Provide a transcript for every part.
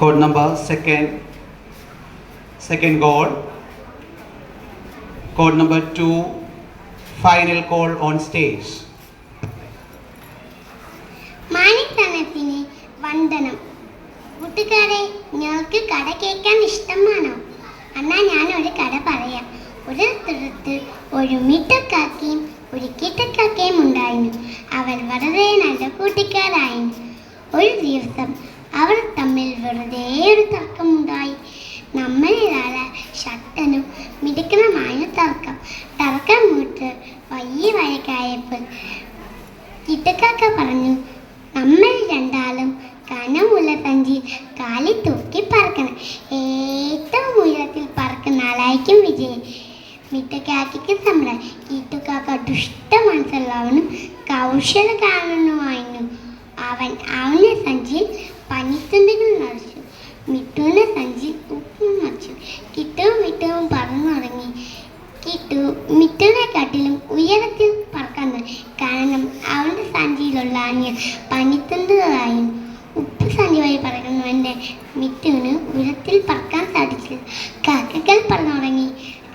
Code number second, second goal. Code number two, final call on stage. മാനിത്തനത്തിന് വന്ദനം. കൂട്ടുകാരെ നിങ്ങൾക്ക് കട കേൾക്കാൻ ഇഷ്ടമാണോ? എന്നാ ഞാൻ ഒരു കട പറയാം. ഒരു സ്ഥലത്ത് ഒരു മിട്ടക്കാക്കയും ഒരു കിട്ടക്കാക്കയും ഉണ്ടായിരുന്നു. അവർ വളരെ നല്ല കൂട്ടുകാരായിരുന്നു ഒരു ദിവസം അവർ തമ്മിൽ ഒരു തർക്കമുണ്ടായി നമ്മളിലാല ശക്തനും മിടുക്കനുമായ തർക്കം. തർക്കം മൂത്ത് വലിയ വഴക്കായപ്പോൾ കിട്ടക്കാക്ക പറഞ്ഞു നമ്മൾ രണ്ടാളും കനമുള്ള സഞ്ചി കാലി തൂക്കി പറക്കണം. ഏറ്റവും ഉയരത്തിൽ പറക്കുന്ന ആളായിരിക്കും വിജയൻ. മിട്ടക്കാക്കിക്ക് സമ്രാൻ കീട്ടുകാക്ക ദുഷ്ട മനസ്സുള്ളവനും കൗശലകാരനുമായിരുന്നു. അവൻ അവനെ സഞ്ചിയിൽ കിട്ടു കാട്ടിലും ഉയരത്തിൽ പറക്കാൻ കാരണം അവന്റെ സഞ്ചിയിലുള്ള ആഞ്ഞ് പനിത്തുന്നതായും ഉപ്പ് സഞ്ചി വഴി പറക്കുന്നവന്റെ മിറ്റുവിന് ഉയരത്തിൽ പറക്കാൻ സാധിച്ചില്ല. കാക്കകൾ പറന്നു തുടങ്ങി.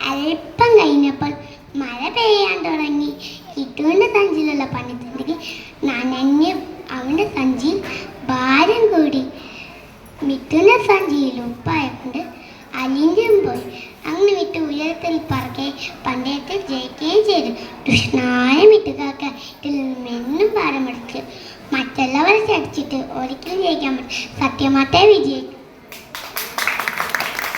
അല്പം കഴിഞ്ഞപ്പോൾ മഴ പെയ്യാൻ തുടങ്ങി. കിട്ടുവിന്റെ സഞ്ചിയിലുള്ള പനിത്തുണ്ടെങ്കിൽ നനഞ്ഞ് അവന്റെ സഞ്ചി ഭാരം കൂടി. മിഥുന സഞ്ചിയിൽ ഉപ്പായകൊണ്ട് അലിഞ്ഞും പോയി. അങ്ങനെ പറകെ പണ്ടയത്തിൽ ജയിക്കുകയും ചെയ്തു. കൃഷ്ണായ മിട്ടുകാക്ക ഇതിൽ നിന്നും എന്നും ഭാരം പഠിച്ചു മറ്റുള്ളവരെ ചടിച്ചിട്ട് ഒരിക്കലും ജയിക്കാൻ പറ്റും സത്യമാത്തേ വിജയിക്കും.